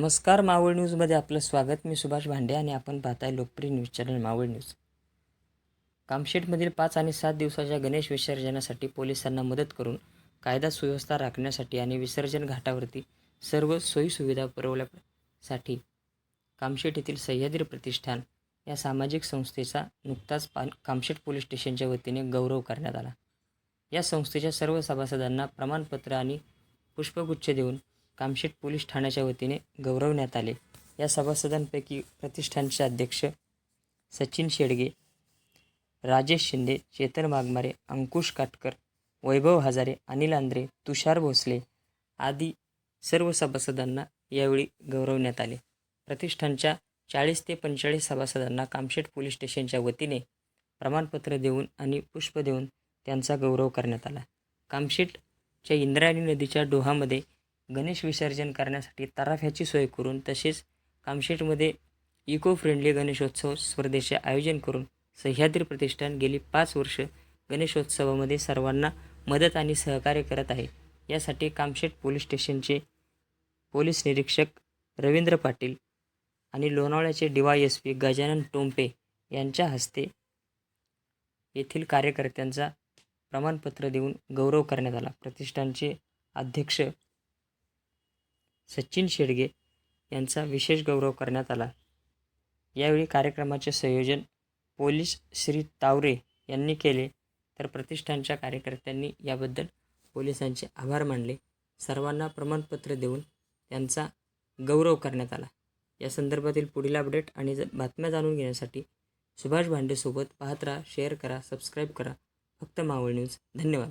नमस्कार मावळ न्यूजमध्ये आपलं स्वागत. मी सुभाष भांडे आणि आपण पाहताय लोकप्रिय न्यूज चॅनल मावळ न्यूज. कामशेटमधील पाच आणि सात दिवसाच्या गणेश विसर्जनासाठी पोलिसांना मदत करून कायदा सुव्यवस्था राखण्यासाठी आणि विसर्जन घाटावरती सर्व सोयीसुविधा पुरवल्यासाठी कामशेट येथील सह्याद्री प्रतिष्ठान या सामाजिक संस्थेचा नुकताच पा कामशेट पोलीस स्टेशनच्या वतीने गौरव करण्यात आला. या संस्थेच्या सर्व सभासदांना प्रमाणपत्र आणि पुष्पगुच्छ देऊन कामशेट पोलीस ठाण्याच्या वतीने गौरवण्यात आले. या सभासदांपैकी प्रतिष्ठानचे अध्यक्ष सचिन शेडगे राजेश शिंदे चेतन वाघमारे अंकुश काटकर वैभव हजारे अनिल आंद्रे तुषार भोसले आदी सर्व सभासदांना यावेळी गौरवण्यात आले. प्रतिष्ठानच्या चाळीस ते पंचेचाळीस सभासदांना कामशेट पोलीस स्टेशनच्या वतीने प्रमाणपत्र देऊन आणि पुष्प देऊन त्यांचा गौरव करण्यात आला. कामशेटच्या इंद्रायणी नदीच्या डोहामध्ये गणेश विसर्जन करण्यासाठी तराफ्याची सोय करून तसेच कामशेटमध्ये इको फ्रेंडली गणेशोत्सव स्पर्धेचे आयोजन करून सह्याद्री प्रतिष्ठान गेली पाच वर्ष गणेशोत्सवामध्ये सर्वांना मदत आणि सहकार्य करत आहे. यासाठी कामशेट पोलीस स्टेशनचे पोलीस निरीक्षक रवींद्र पाटील आणि लोणावळ्याचे D Y S P Gajanan Tompe यांच्या हस्ते येथील कार्यकर्त्यांचा प्रमाणपत्र देऊन गौरव करण्यात आला. प्रतिष्ठानचे अध्यक्ष सचिन शेडगे यांचा विशेष गौरव करण्यात आला. यावेळी कार्यक्रमाचे संयोजन पोलीस श्री तावरे यांनी केले. तर प्रतिष्ठानच्या कार्यकर्त्यांनी याबद्दल पोलिसांचे आभार मानले. सर्वांना प्रमाणपत्र देऊन त्यांचा गौरव करण्यात आला. या संदर्भातील पुढील अपडेट आणि ज- बातम्या जाणून घेण्यासाठी सुभाष भांडेसोबत पाहत राहा शेअर करा सबस्क्राईब करा. फक्त मावळ न्यूज. धन्यवाद.